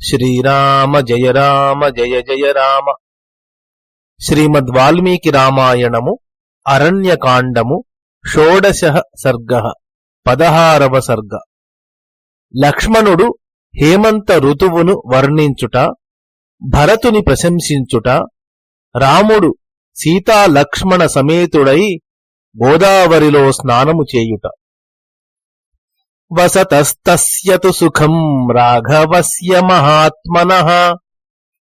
శ్రీరామ జయ రామ జయ జయ రామ. శ్రీమద్ వాల్మీకి రామాయణము అరణ్యకాండము షోడశ సర్గ పదహారవ సర్గ. లక్ష్మణుడు హేమంత ఋతువును వర్ణించుట భరతుని ప్రశంసించుట రాముడు సీతా లక్ష్మణ సమేతుడై గోదావరిలో స్నానము చేయుట. వసతస్తస్య తు సుఖం రాఘవస్య మహాత్మనః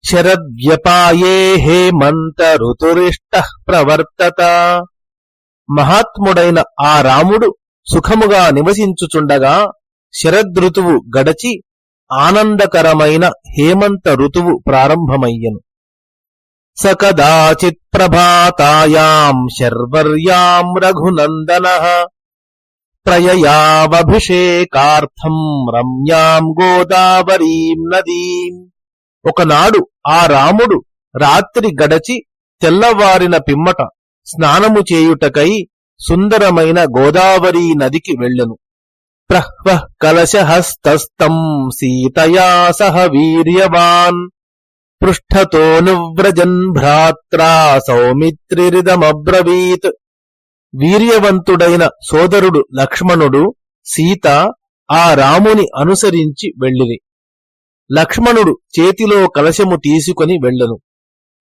శరద్వ్యపాయే హేమంత ఋతురిష్ట ప్రవర్తత. మహాత్ముడైన ఆ రాముడు సుఖముగా నివసించుచుండగా శరదృతువు గడచి ఆనందకరమైన హేమంత ఋతువు ప్రారంభమయ్యను. స కదాచిత్ ప్రభాతాయాం శర్వర్యాం రఘునందన ప్రయయావభిషేకార్థం రమ్యాం గోదావరీం నదీం. ఒకనాడు ఆ రాముడు రాత్రి గడచి తెల్లవారిన పిమ్మట స్నానము చేయుటకై సుందరమైన గోదావరీ నదికి వెళ్ళెను. ప్రహ్వ కలశహస్తస్తం సీతయా సహ వీర్యవాన్. పృష్ఠతోనువ్రజన్ భ్రాత్రా సౌమిత్రిరిదమబ్రవీత్. వీర్యవంతుడైన సోదరుడు లక్ష్మణుడు సీత ఆ రాముని అనుసరించి వెళ్ళిరి. లక్ష్మణుడు చేతిలో కలశము తీసుకొని వెళ్ళను.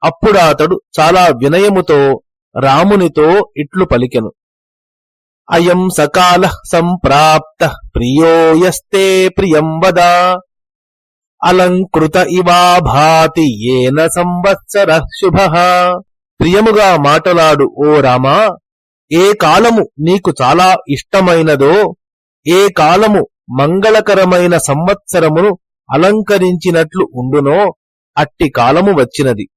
అప్పుడతడు చాలా వినయముతో రామునితో ఇట్లు పలికెను. అయం సకాల సంప్రాప్త ప్రియోయస్తే ప్రియం వదా. అలంకృత ఇవా భాతి ఏన సంవత్సర శుభ. ప్రియముగా మాటలాడు ఓ రామా ఏ కాలము నీకు చాలా ఇష్టమైనదో ఏ కాలము మంగళకరమైన సంవత్సరమును అలంకరించినట్లు ఉండునో అట్టి కాలము వచ్చినది.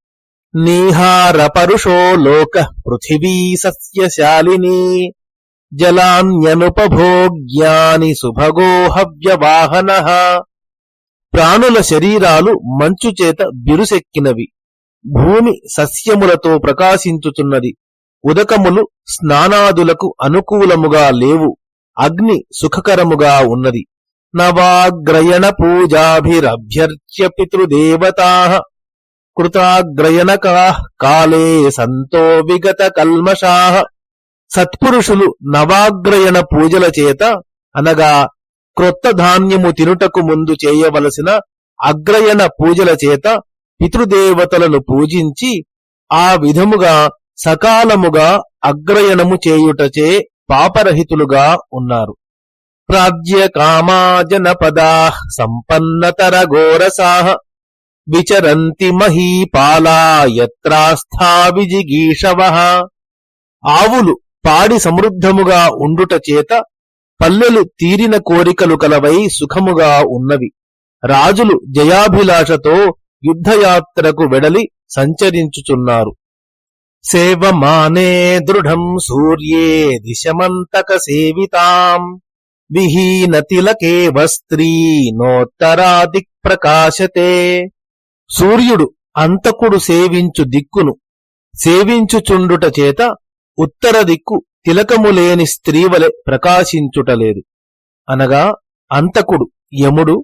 నీహార పరుషో లోక పృథివీ సస్యశాలిని జలాన్యనుపభోగ్యాని సుభగో హవ్యవాహన. ప్రాణుల శరీరాలు మంచు చేత బిరుసెక్కినవి. భూమి సస్యములతో ప్రకాశించుచున్నది. ఉదకములు స్నానాదులకు అనుకూలముగా లేవు. అగ్ని సుఖకరముగా ఉన్నది. నవాగ్రయణ పూజాభిరభ్యర్చ్య పితృదేవతా కృతాగ్రయణకా కాలే సంతో విగత కల్మషా సత్పురుషులు నవాగ్రయణ పూజల చేత అనగా క్రొత్త ధాన్యము తినుటకు ముందు చేయవలసిన అగ్రయణ పూజల చేత పితృదేవతలను పూజించి ఆ విధముగా సకాలముగా అగ్రయణము చేయుటచే పాపరహితులుగా ఉన్నారు. ప్రాజ్య కామాజనపదా సంపన్నతర ఘోరసాహ విచరంతి మహీపాలా యత్రాస్థా విజిగీషవ. ఆవులు పాడి సమృద్ధముగా ఉండుట చేత పల్లెలు తీరిన కోరికలు కలవై సుఖముగా ఉన్నవి. రాజులు జయాభిలాషతో యుద్ధయాత్రకు వెడలి సంచరించుచున్నారు. సేవమానే దృఢం సూర్యే దిశమంతక సేవితాం. విహీన తిలకే వస్త్రీ నోత్తరాదిక్ ప్రకాశతే సూర్యుడు అంతకుడు సేవించు దిక్కును సేవించుచుండుట చేత ఉత్తర దిక్కు తిలకము లేని స్త్రీవలె ప్రకాశించుటలేదు. అనగా అంతకుడు యముడు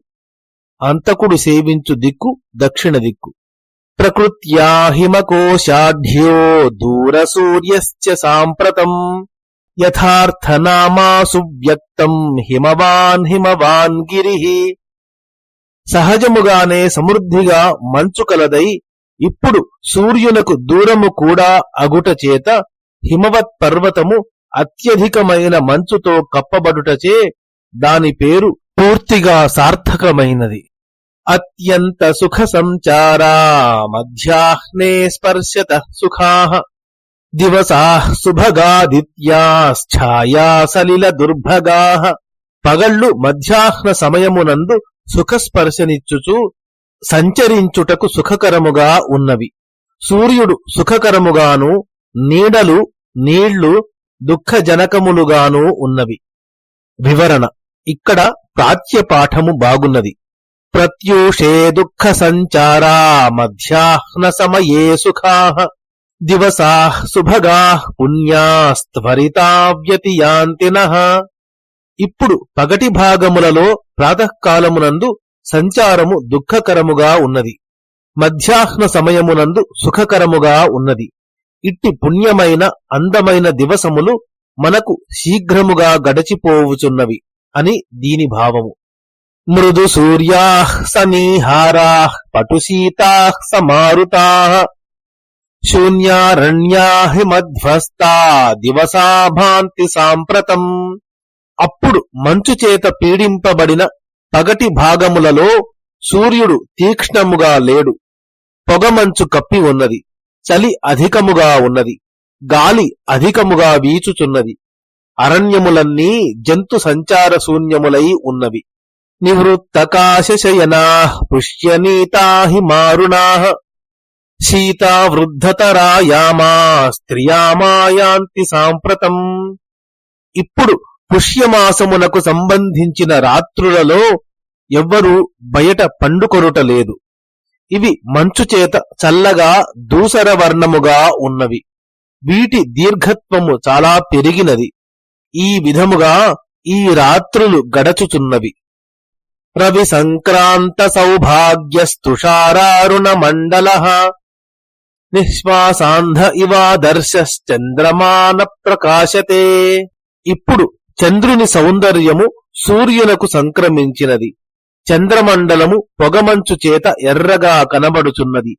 అంతకుడు సేవించు దిక్కు దక్షిణ దిక్కు. ప్రకృత్యా హిమకోశాఢ్యో దూరసూర్యశ్చ సాంప్రతం యథార్థనామాసు వ్యక్తం హిమవాన్ హిమవాన్ గిరి సహజముగానే సమృద్ధిగా మంచు కలదై ఇప్పుడు సూర్యునకు దూరము కూడా అగుట చేత హిమవత్ పర్వతము అత్యధికమైన మంచుతో కప్పబడుటచే దాని పేరు పూర్తిగా సార్థకమైనది. అత్యంత సుఖ సంచారా మధ్యాహ్నే స్పర్శత సుఖా దివసా శుభగాదిత్యాఛాయా సలిల దుర్భగా పగళ్ళు మధ్యాహ్న సమయమునందు సుఖస్పర్శనిచ్చుచు సంచరించుటకు సుఖకరముగా ఉన్నవి. సూర్యుడు సుఖకరముగాను నీడలు నీళ్ళు దుఃఖజనకములుగాను ఉన్నవి. వివరణ. ఇక్కడ ప్రాచ్యపాఠము బాగున్నది. ప్రత్యూషే దుఃఖ సంచారా మధ్యాహ్న సమయే సుఖా దివసా శుభగా పుణ్యాస్త్వరితా వ్యతియాంతిన ఇప్పుడు పగటి భాగములలో ప్రాతకాలమునందు సంచారము దుఃఖకరముగా ఉన్నది. మధ్యాహ్న సమయమునందు సుఖకరముగా ఉన్నది. ఇట్టి పుణ్యమైన అందమైన దివసములు మనకు శీఘ్రముగా గడచిపోవుచున్నవి అని దీని భావము. మృదు సూర్యా సనీహారా పటుశీతా సమారుతా శూన్యారణ్యా హిమధ్వస్తా దివసా భాంతి సాంప్రతం. అప్పుడు మంచు చేత పీడింపబడిన పగటి భాగములలో సూర్యుడు తీక్ష్ణముగా లేడు. పొగమంచు కప్పి ఉన్నది. చలి అధికముగా ఉన్నది. గాలి అధికముగా వీచుచున్నది. అరణ్యములన్నీ జంతు సంచార శూన్యములై ఉన్నవి. నివృత్తకాశయనా పుష్యనీతా హిమారుణా సీతా వృద్ధతరాయామా స్త్రియామాయాంతి సాంప్రతం ఇప్పుడు పుష్యమాసమునకు సంబంధించిన రాత్రులలో ఎవ్వరూ బయట పండుకొనుట లేదు. ఇవి మంచు చేత చల్లగా దూసర వర్ణముగా ఉన్నవి. వీటి దీర్ఘత్వము చాలా పెరిగినది. ఈ విధముగా ఈ రాత్రులు గడచుచున్నవి. రవి సంక్రాంత సౌభాగ్యస్తుషారారుణ మండల నిశ్వాసాంధ ఇవాదర్శంద్రమాన ప్రకాశతే ఇప్పుడు చంద్రుని సౌందర్యము సూర్యునకు సంక్రమించినది. చంద్రమండలము పొగమంచు చేత ఎర్రగా కనబడుచున్నది.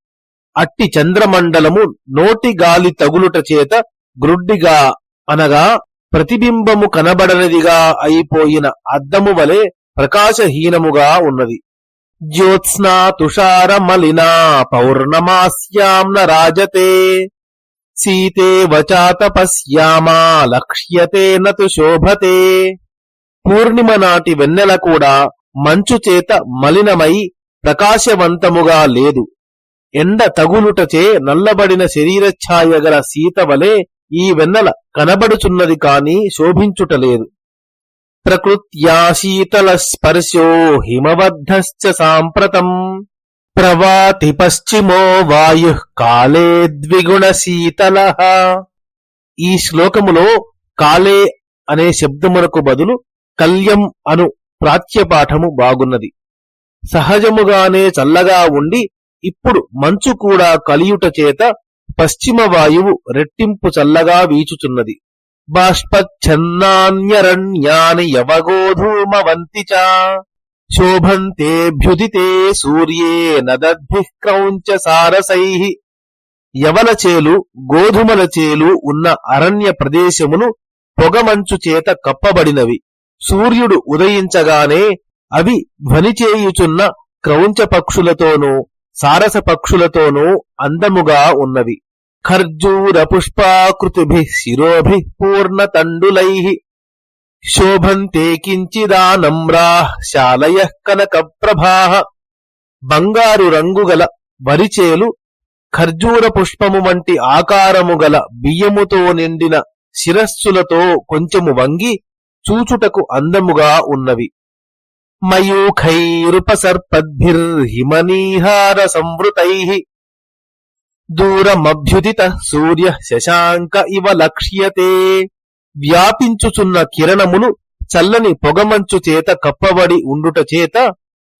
అట్టి చంద్రమండలము నోటి గాలి తగులుట చేత గ్రుడ్డిగా అనగా ప్రతిబింబము కనబడనిదిగా అయిపోయిన అద్దము వలె ప్రకాశహీనముగా ఉన్నది. జ్యోత్స్నా తుషార మలినా పౌర్ణమాస్యాం రాజతే. సీతే వచాతపశ్యామా లక్ష్యతే నతు శోభతే. పూర్ణిమ నాటి వెన్నెల కూడా మంచు చేత మలినమై ప్రకాశవంతముగా లేదు. ఎండ తగులుటచే నల్లబడిన శరీరఛాయ గల సీత వలె ఈ వెన్నెల కనబడుచున్నది కాని శోభించుటలేదు ప్రకృత్యా శీతల స్పర్శో హిమబద్ధశ్చ సాంప్రతం ప్రవాతి పశ్చిమో వాయు కాలే ద్విగుణ శీతల ఈ శ్లోకములో కాలే అనే శబ్దమునకు బదులు కల్యం అను ప్రాచ్యపాఠము బాగున్నది. సహజముగానే చల్లగా ఉండి ఇప్పుడు మంచు కూడా కలియుట చేత పశ్చిమ వాయువు రెట్టింపు చల్లగా వీచుచున్నది. బాష్పచ్ఛన్నాన్యరణ్యాని యవగోధూమవంతి చ. శోభంతేభ్యుదితే సూర్యే నదద్భిః క్రౌంచ సారసైహి యవనచేలు గోధుమల చేలు ఉన్న అరణ్య ప్రదేశమును పొగమంచు చేత కప్పబడినవి. సూర్యుడు ఉదయించగానే అవి ధ్వనిచేయుచున్న క్రౌంచ పక్షులతోనూ సారస పక్షులతోనూ అందముగా ఉన్నవి. ఖర్జూర పుష్పాకృతిభి శిరోభి పూర్ణ తండులై శోభంతే కించిదానమ్రా శాలయ కనక ప్రభా బంగారు రంగుగల వరిచేలు ఖర్జూర పుష్పము వంటి ఆకారము గల బియ్యముతో నిండిన శిరస్సులతో కొంచెము వంగి చూచుటకు అందముగా ఉన్నవి. మయూఖైరుపసర్పద్భిర్హిమనీహార సంవృతై దూరమభ్యుదిత సూర్య శశాంక ఇవ లక్ష్యతే. వ్యాపించుచున్న కిరణములు చల్లని పొగమంచు చేత కప్పబడి ఉండుట చేత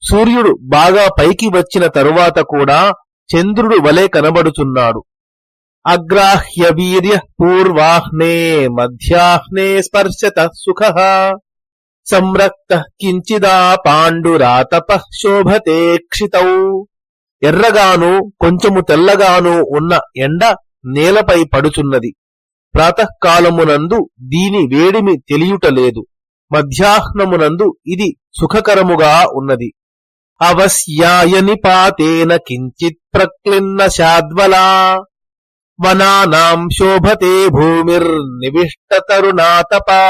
సూర్యుడు బాగా పైకి వచ్చిన తరువాత కూడా చంద్రుడు వలె కనబడుచున్నాడు. అగ్రాహ్య వీర్య పూర్వాహ్నే మధ్యాహ్నే స్పర్శత సుఖ. సంరక్త కించిదా పాండురాతప శోభతే క్షితౌ. ఎర్రగాను కొంచెము తెల్లగాను ఉన్న ఎండ నేలపై పడుచున్నది. ప్రాతకాలమునందు దీని వేడిమి తెలియుటలేదు. మధ్యాహ్నమునందు ఇది సుఖకరముగా ఉన్నది. అవశ్యాయని పాతేన కించిత్ ప్రక్లిన్న శాద్వలా. వనానాం శోభతే భూమిర్నివిష్టతరుణాతపా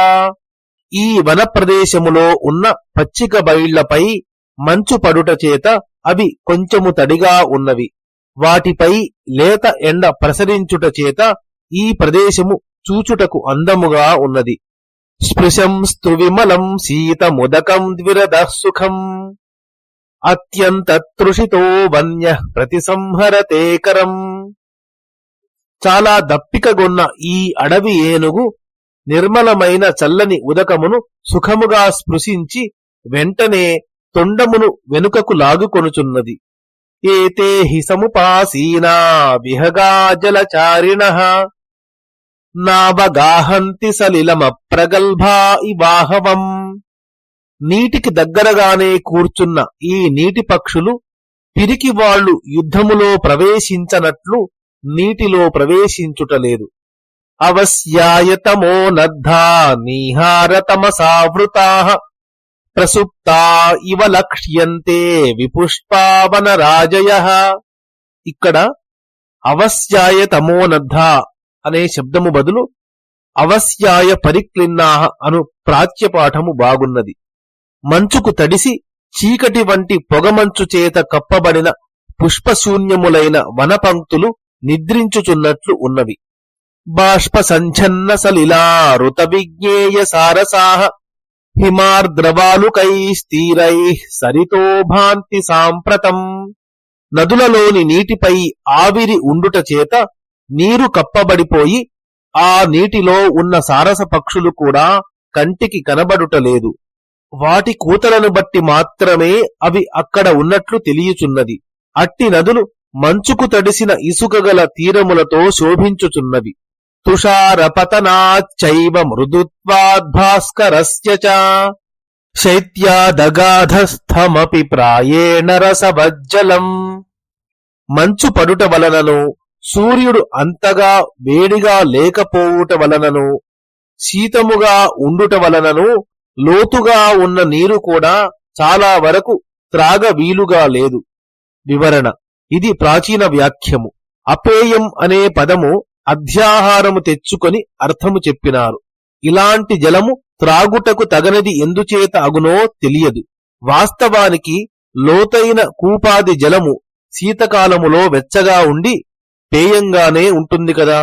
ఈ వన ప్రదేశములో ఉన్న పచ్చిక బయళ్ళపై మంచు పడుట చేత అవి కొంచెము తడిగా ఉన్నవి. వాటిపై లేత ఎండ ప్రసరించుట చేత ఈ ప్రదేశము చూచుటకు అందముగా ఉన్నది. స్పృశం స్తువిమలం శీతముదకం ద్విరద సుఖం. అత్యంత తృషితో వన్య ప్రతిసంహరతేకరం చాలా దప్పికగొన్న ఈ అడవి ఏనుగు నిర్మలమైన చల్లని ఉదకమును సుఖముగా స్పృశించి వెంటనే తొండమును వెనుకకు లాగుకొనుచున్నది. ఏతే హి సముపాసీనా విహగా జలచారిణ నావగాహంతి సలిలమ ప్రగల్భా ఇవాహవం. నీటికి దగ్గరగానే కూర్చున్న ఈ నీటి పక్షులు పిరికి వాళ్ళు యుద్ధములో ప్రవేశించనట్లు నీటిలో ప్రవేశించుటలేదు. అవశ్యాయతమో నద్ధా నీహారతమసావృతా. ప్రసుప్తా ఇవ లక్ష్యంతే విపుష్పావన రాజయ ఇక్కడ అవస్యాయ తమోనద్ధ అనే శబ్దము బదులు అవస్యాయ పరిక్లిన్నాహ అను ప్రాచ్యపాఠము బాగున్నది. మంచుకు తడిసి చీకటి వంటి పొగమంచు చేత కప్పబడిన పుష్పశూన్యములైన వనపంక్తులు నిద్రించుచున్నట్లు ఉన్నవి. బాష్ప సంఛన్న సలిలా రుత విజ్ఞేయ సారసాహ హిమార్ద్రవాలుకై స్థిరై సరితో భాంతి సాంప్రతం. నదులలోని నీటిపై ఆవిరి ఉండుట చేత నీరు కప్పబడిపోయి ఆ నీటిలో ఉన్న సారస పక్షులు కూడా కంటికి కనబడుటలేదు వాటి కూతలను బట్టి మాత్రమే అవి అక్కడ ఉన్నట్లు తెలియచున్నది. అట్టి నదులు మంచుకు తడిసిన ఇసుక గల తీరములతో శోభించుచున్నవి. తుషారపతనాచ్చైవ మృదుత్వాద్భాస్కరస్య చ శైత్యాదగాధస్థమపి ప్రాయేణ రసవజ్జలం మంచు పడుట వలనను సూర్యుడు అంతగా వేడిగా లేకపోవుట వలనను శీతముగా ఉండుట వలనను లోతుగా ఉన్న నీరు కూడా చాలా వరకు త్రాగ వీలుగా లేదు. వివరణ. ఇది ప్రాచీన వ్యాఖ్యము. అపేయం అనే పదము అధ్యాహారము తెచ్చుకొని అర్థము చెప్పినారు. ఇలాంటి జలము త్రాగుటకు తగనది ఎందుచేత అగునో తెలియదు. వాస్తవానికి లోతైన కూపాది జలము శీతకాలములో వెచ్చగా ఉండి పేయంగానే ఉంటుంది కదా?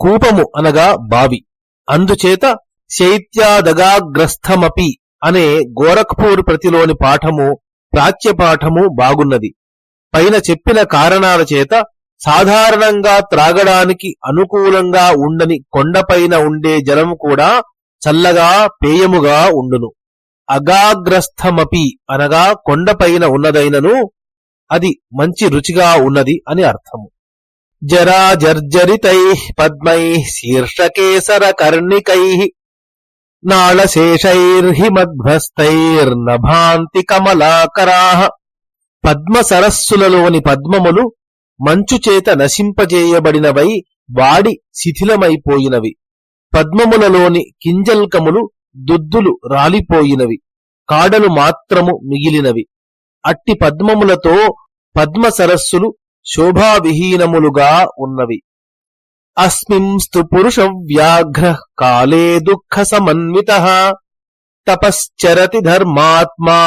కూపము అనగా బావి. అందుచేత శైత్యాదగాగ్రస్థమపి అనే గోరఖ్పూర్ ప్రతిలోని పాఠము ప్రాచ్యపాఠము బాగున్నది. పైన చెప్పిన కారణాల చేత సాధారణంగా త్రాగడానికి అనుకూలంగా ఉండని కొండపైన ఉండే జలం కూడా చల్లగా పేయముగా ఉండును. అగాగ్రస్థమపి అనగా కొండపైన ఉన్నదైనను అది మంచి రుచిగా ఉన్నది అని అర్థము. జరా జర్జరితై పద్మై శీర్షకేసర కర్ణికై నాళశేషైర్హిమధ్వస్తైర్నభాంతి కమలాకరా పద్మ సరస్సులలోని పద్మములు మంచుచేత నశింపజేయబడినవై వాడి శిథిలమైపోయినవి. పద్మములలోని కింజల్కములు దుద్దులు రాలిపోయినవి. కాడలు మాత్రము మిగిలినవి. అట్టి పద్మములతో పద్మ సరస్సులు శోభావిహీనములుగా ఉన్నవి. అస్మింస్తు పురుష వ్యాఘ్ర కాలే దుఃఖ సమన్విత తపశ్చరతి ధర్మాత్మా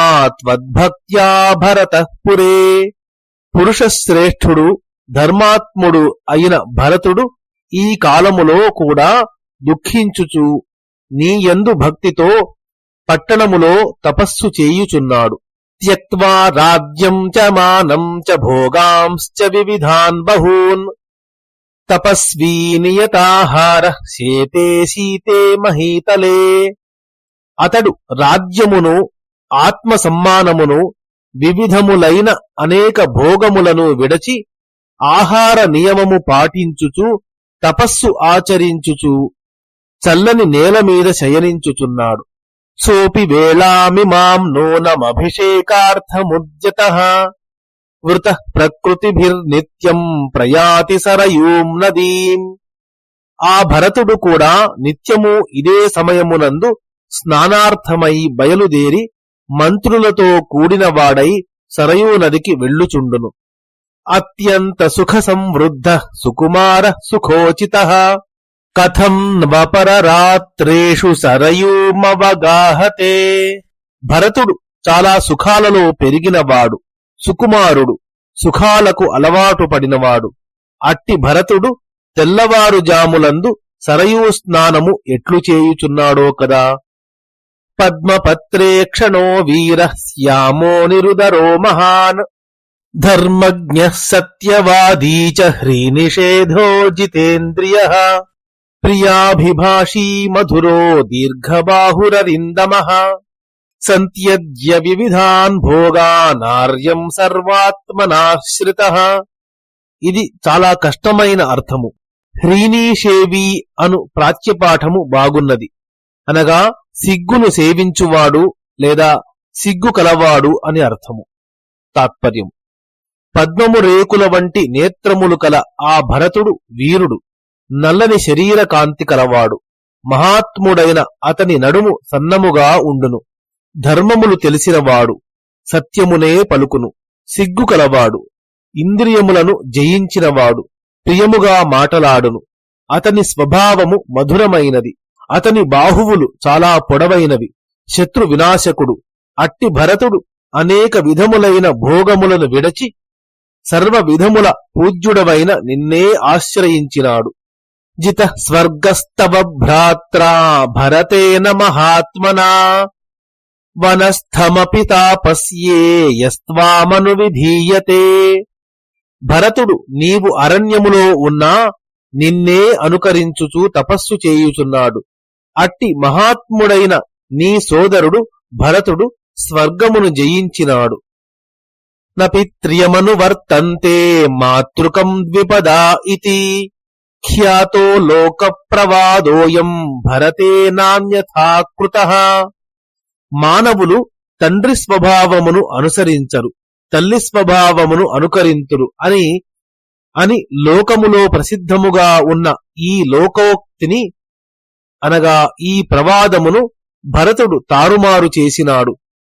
భరత పురే. పురుషశ్రేష్ఠుడు ధర్మాత్ముడు అయిన భరతుడు ఈ కాలములో కూడా దుఃఖించుచు నీ యందు భక్తితో పట్టణములో తపస్సు చేయుచున్నాడు. త్యక్వా రాజ్యం చ మానం చ భోగాంశ్చ వివిధాన్ బహూన్. తపస్వీ నియతాహార శేతే శీతే మహీతలే. అతడు రాజ్యమును ఆత్మ సమ్మానమును వివిధములైన అనేక భోగములను విడచి ఆహార నియమము పాటించుచు తపస్సు ఆచరించుచు చల్లని నేల మీద శయనించుచున్నాడు. సోపి వేళామిమాం నూనమభిషేకార్థముద్యత. వృత ప్రకృతిభిర్నిత్యం ప్రయాతి సరయూం నదీం. ఆ భరతుడు కూడా నిత్యము ఇదే సమయమునందు స్నానార్థమై బయలుదేరి మంత్రులతో కూడినవాడై సరయూ నదికి వెళ్ళుచుండును. అత్యంత సుఖ సంవృద్ధ సుకుమార సుఖోచిత కథం వపరరాత్రేషు సరయూమవగాహతే భరతుడు చాలా సుఖాలలో పెరిగినవాడు సుకుమారుడు సుఖాలకు అలవాటు పడినవాడు. అట్టి భరతుడు తెల్లవారుజాములందు సరయూ స్నానము ఎట్లు చేయుచున్నాడో కదా? పద్మపత్రేక్షణో వీర శ్యామో నిరుదరో మహాన్ ధర్మజ్ఞ సత్యవాదీ చ హ్రీనిషేధో జితేంద్రియ ప్రియాభిభాషీ మధురో దీర్ఘబాహురరిందమ సంత్యజ్య వివిధాన్ భోగానార్యం సర్వాత్మనాశ్రిత ఇది చాలా కష్టమైన అర్థము. హ్రీనీషేవి అను ప్రాచ్యపాఠము బాగున్నది. అనగా సిగ్గును సేవించువాడు లేదా సిగ్గు కలవాడు అని అర్థము. తాత్పర్యం. పద్మము రేకుల వంటి నేత్రములు కల ఆ భరతుడు వీరుడు. నల్లని శరీర కాంతి కలవాడు. మహాత్ముడైన అతని నడుము సన్నముగా ఉండును. ధర్మములు తెలిసినవాడు. సత్యమునే పలుకును. సిగ్గు కలవాడు. ఇంద్రియములను జయించినవాడు. ప్రియముగా మాటలాడును. అతని స్వభావము మధురమైనది. అతని బాహువులు చాలా పొడవైనవి. శత్రు వినాశకుడు అట్టి భరతుడు అనేక విధములైన భోగములను విడచి సర్వ విధముల పూజ్యుడవైన నిన్నే ఆశ్రయించినాడు. జిత స్వర్గస్తవ భ్రాత్రా భరతేన మహాత్మనా. వనస్థమపి తాపస్యే యస్వామను విధీయతే. భరతుడు నీవు అరణ్యములో ఉన్నా నిన్నే అనుకరించుచు తపస్సు చేయుచున్నాడు. అట్టి మహాత్ముడైన నీ సోదరుడు భరతుడు స్వర్గమును జయించినాడు. నపిత్రియమను వర్తంతే మాతృకం ద్విపదా ఇతి. ఖ్యాతో లోక ప్రవాదోయం భరతే నాణ్యథాకృత మానవులు తండ్రి స్వభావమును అనుసరించరు తల్లి స్వభావమును అనుకరింతురు అని అని లోకములో ప్రసిద్ధముగా ఉన్న ఈ లోకోక్తిని అనగా ఈ ప్రవాదమును భరతుడు తారుమారు చేసినాడు.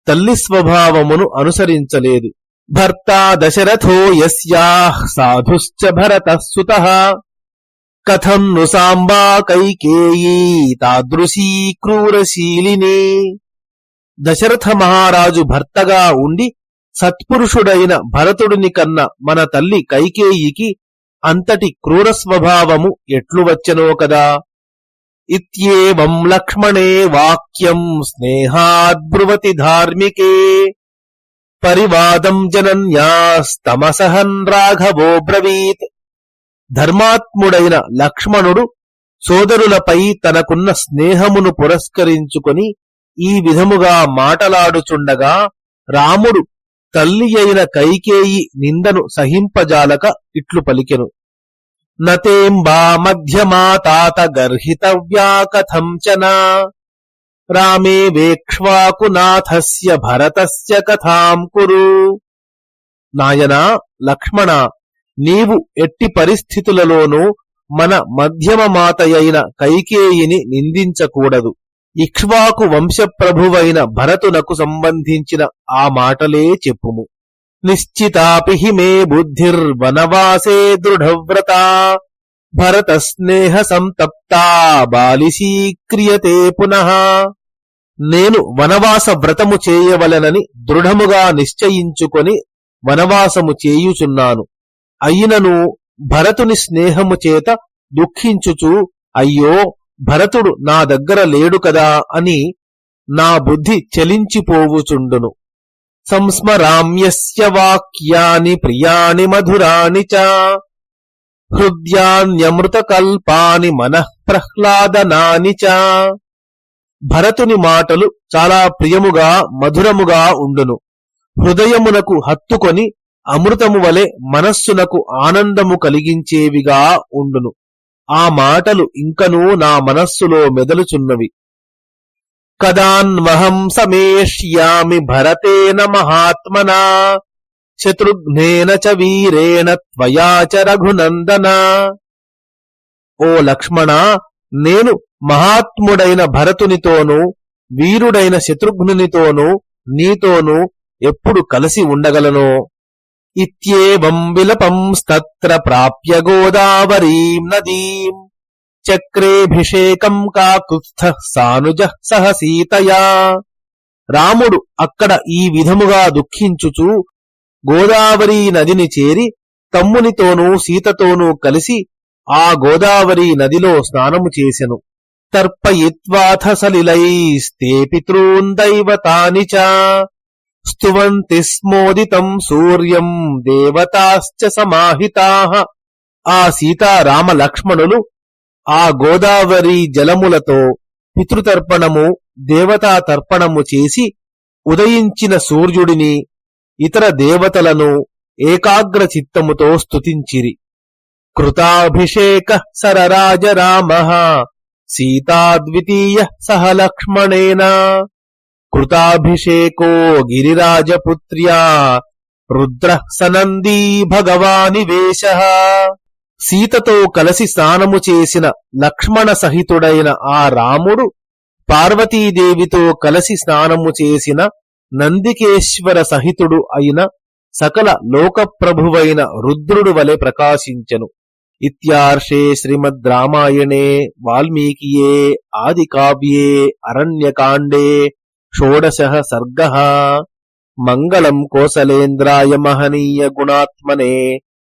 తల్లి స్వభావమును అనుసరించలేదు. భర్త దశరథో యస్యా సాధుశ్చ భరత సుత. కథం ను సాంబా కైకేయీ తాదృశీ క్రూరశీలిని. దశరథ మహారాజు భర్తగా ఉండి సత్పురుషుడైన భరతుడిని కన్న మన తల్లి కైకేయికి అంతటి క్రూర స్వభావము ఎట్లు వచ్చనో కదా? ఇత్యేవం లక్ష్మణే వాక్యం స్నేహాద్బ్రువతి ధార్మికే పరివాదం జనన్యాస్తమసహన్ రాఘవో బ్రవీత్ ధర్మాత్ముడైన లక్ష్మణుడు సోదరులపై తనకున్న స్నేహమును పురస్కరించుకొని ఈ విధముగా మాటలాడుచుండగా రాముడు తల్లి అయిన కైకేయి నిందను సహింపజాలక ఇట్లు పలికెను. నతేంబా మధ్యమా తాత కథం చనా రామే వేక్ష్వాకునాథస్య భరతస్య కథాం కురు నాయనా లక్ష్మణ నీవు ఎట్టి పరిస్థితులలోనూ మన మధ్యమ మాతయైన కైకేయిని నిందించకూడదు. ఇక్ష్వాకు వంశప్రభువైన భరతునకు సంబంధించిన ఆ మాటలే చెప్పుము. నిశ్చితాపి హి మే బుద్ధిర్వనవాసే దృఢవ్రత భరత స్నేహ సంతప్తా బాలిశీక్రియతే పునః. నేను వనవాస వ్రతము చేయవలనని దృఢముగా నిశ్చయించుకొని వనవాసము చేయుచున్నాను. అయినను భరతుని స్నేహము చేత దుఃఖించుచు అయ్యో భరతుడు నా దగ్గర లేడు కదా అని నా బుద్ధి చలించిపోవుచుండును. సంస్మరామ్యస్య వాక్యాని ప్రియాని మధురాని చ హృద్యాన్యమృతకల్పాని మనఃప్రహ్లాదనాని చ భరతుని మాటలు చాలా ప్రియముగా మధురముగా ఉండును. హృదయమునకు హత్తుకొని అమృతము వలె మనస్సునకు ఆనందము కలిగించేవిగా ఉండును. ఆ మాటలు ఇంకనూ నా మనస్సులో మెదలుచున్నవి. కదాన్వహం సమేష్యామి భరతేన మహాత్మనా శత్రుఘ్నేన చ వీరేణ త్వయా చ రఘునందన. ఓ లక్ష్మణ నేను మహాత్ముడైన భరతునితోనూ వీరుడైన శత్రుఘ్నునితోనూ నీతోనూ ఎప్పుడు కలిసి ఉండగలనో? ఇత్యేవం విలపంస్తత్ర ప్రాప్య గోదావరీం నదీం. చక్రేభిషేకం కాకుత్స్థ సానుజ సహ సీతయా రాముడు అక్కడ ఈ విధముగా దుఃఖించుచు గోదావరి నదిని చేరి తమ్మునితోనూ సీతతోనూ కలిసి ఆ గోదావరి నదిలో స్నానము చేసెను. తర్పయిత్వాథ సలిలైస్తే పితॄన్ దైవతాని చ స్తువంతి స్మోదితం సూర్యం దేవతాశ్చ సమాహితాః. ఆ సీతారామ లక్ష్మణులు ఆ గోదావరి జలములతో పితృతర్పణము దేవతా తర్పణము చేసి ఉదయించిన సూర్యుడిని ఇతర దేవతలను ఏకాగ్ర చిత్తముతో స్తుతించిరి. కృతాభిషేక సరరాజ రామ సీతాద్వితీయ సహ లక్ష్మణేన కృతాభిషేకో గిరిరాజపుత్ర్యా రుద్ర సనందీ భగవాని వేష. సీతతో కలిసి స్నానము చేసిన లక్ష్మణ సహితుడైన ఆ రాముడు పార్వతీదేవితో కలిసి స్నానము చేసిన నందికేశ్వర సహితుడు అయిన సకల లోకప్రభువైన రుద్రుడు వలె ప్రకాశించెను. ఇత్యార్షే శ్రీమద్ రామాయణే వాల్మీకియే ఆది కావ్యే అరణ్యకాండే షోడశ సర్గ. మంగళం కోసలేంద్రాయ మహనీయ గుణాత్మనే.